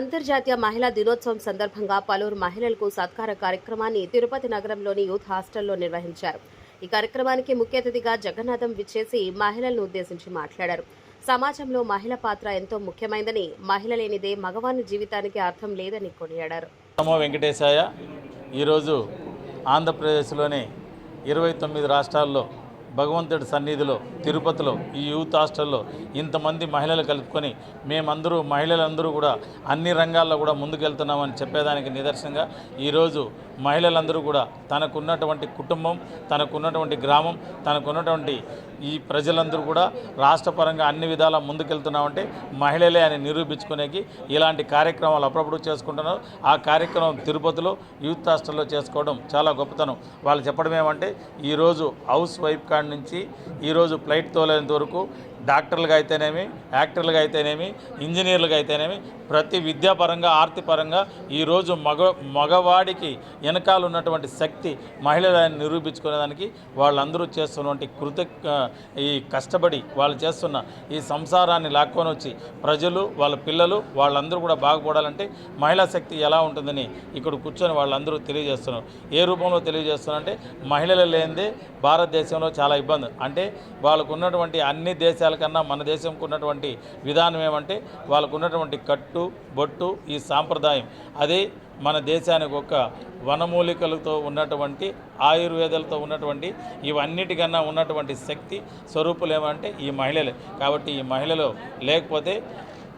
అంతర్జాతీయ మహిళా దినోత్సవం సందర్భంగా పలువురు మహిళలకు సత్కార కార్యక్రమాన్ని తిరుపతి నగరంలోని యూత్ హాస్టల్లో నిర్వహించారు. ఈ కార్యక్రమానికి ముఖ్య అతిథిగా జగన్నాథం విచ్చేసి మహిళలను ఉద్దేశించి మాట్లాడారు. సమాజంలో మహిళ పాత్ర ఎంతో ముఖ్యమైందని మహిళ లేనిదే మగవాని జీవితానికి అర్థం లేదని కొనియాడారు. నమో వెంకటేశాయ ఈరోజు ఆంధ్రప్రదేశ్లోని ఇరవై తొమ్మిది రాష్ట్రాల్లో భగవంతుడి సన్నిధిలో తిరుపతిలో ఈ యూత్ హాస్టల్లో ఇంతమంది మహిళలు కలుపుకొని మేమందరూ మహిళలందరూ కూడా అన్ని రంగాల్లో కూడా ముందుకెళ్తున్నామని చెప్పేదానికి నిదర్శనంగా ఈరోజు మహిళలందరూ కూడా తనకున్నటువంటి కుటుంబం తనకున్నటువంటి గ్రామం తనకున్నటువంటి ఈ ప్రజలందరూ కూడా రాష్ట్రపరంగా అన్ని విధాలా ముందుకెళ్తున్నామంటే మహిళలే అని నిరూపించుకునేకి ఇలాంటి కార్యక్రమాలు అప్పుడప్పుడు చేసుకుంటున్నారు. ఆ కార్యక్రమం తిరుపతిలో యూత్ హాస్టల్లో చేసుకోవడం చాలా గొప్పతనం. వాళ్ళు చెప్పడం ఏమంటే ఈరోజు హౌస్ వైఫ్ కా నుంచి ఈరోజు ఫ్లైట్ తోలేంత వరకు డాక్టర్లుగా అయితేనేమి యాక్టర్లుగా అయితేనేమి ఇంజనీర్లుగా అయితేనేమి ప్రతి విద్యాపరంగా ఆర్థికపరంగా ఈరోజు మగ మగవాడికి వెనకాల ఉన్నటువంటి శక్తి మహిళలను నిరూపించుకునేదానికి వాళ్ళందరూ చేస్తున్నటువంటి కృత ఈ కష్టపడి వాళ్ళు చేస్తున్న ఈ సంసారాన్ని లాక్కొని వచ్చి ప్రజలు వాళ్ళ పిల్లలు వాళ్ళందరూ కూడా బాగుపడాలంటే మహిళా శక్తి ఎలా ఉంటుందని ఇక్కడ కూర్చొని వాళ్ళందరూ తెలియజేస్తున్నారు. ఏ రూపంలో తెలియజేస్తున్నారంటే మహిళలు లేనిదే భారతదేశంలో చాలా ఇబ్బంది. అంటే వాళ్ళకు ఉన్నటువంటి అన్ని దేశాల కన్నా మన దేశంకు ఉన్నటువంటి విధానం ఏమంటే వాళ్ళకు ఉన్నటువంటి కట్టు బొట్టు ఈ సాంప్రదాయం. అదే మన దేశానికి ఒక వనమూలికలతో ఉన్నటువంటి ఆయుర్వేదాలతో ఉన్నటువంటి ఇవన్నిటికన్నా ఉన్నటువంటి శక్తి స్వరూపులు ఏమంటే ఈ మహిళలే. కాబట్టి ఈ మహిళలు లేకపోతే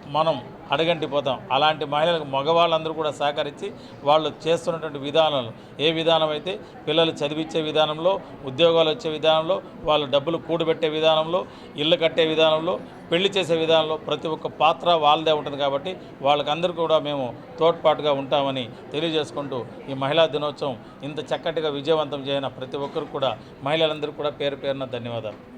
మనం అడగంటిపోతాం అలాంటి మహిళలకు మగవాళ్ళందరూ కూడా సహకరించి వాళ్ళు చేస్తున్నటువంటి విధానాలు. ఏ విధానం అయితే పిల్లలు చదివించే విధానంలో ఉద్యోగాలు వచ్చే విధానంలో వాళ్ళు డబ్బులు కూడబెట్టే విధానంలో ఇల్లు కట్టే విధానంలో పెళ్ళి చేసే విధానంలో ప్రతి ఒక్క పాత్ర వాళ్ళదే ఉంటుంది కాబట్టి వాళ్ళకందరూ కూడా మేము తోడ్పాటుగా ఉంటామని తెలియజేసుకుంటూ ఈ మహిళా దినోత్సవం ఇంత చక్కటిగా విజయవంతం చేయన ప్రతి ఒక్కరు కూడా మహిళలందరూ కూడా పేరు పేరున ధన్యవాదాలు.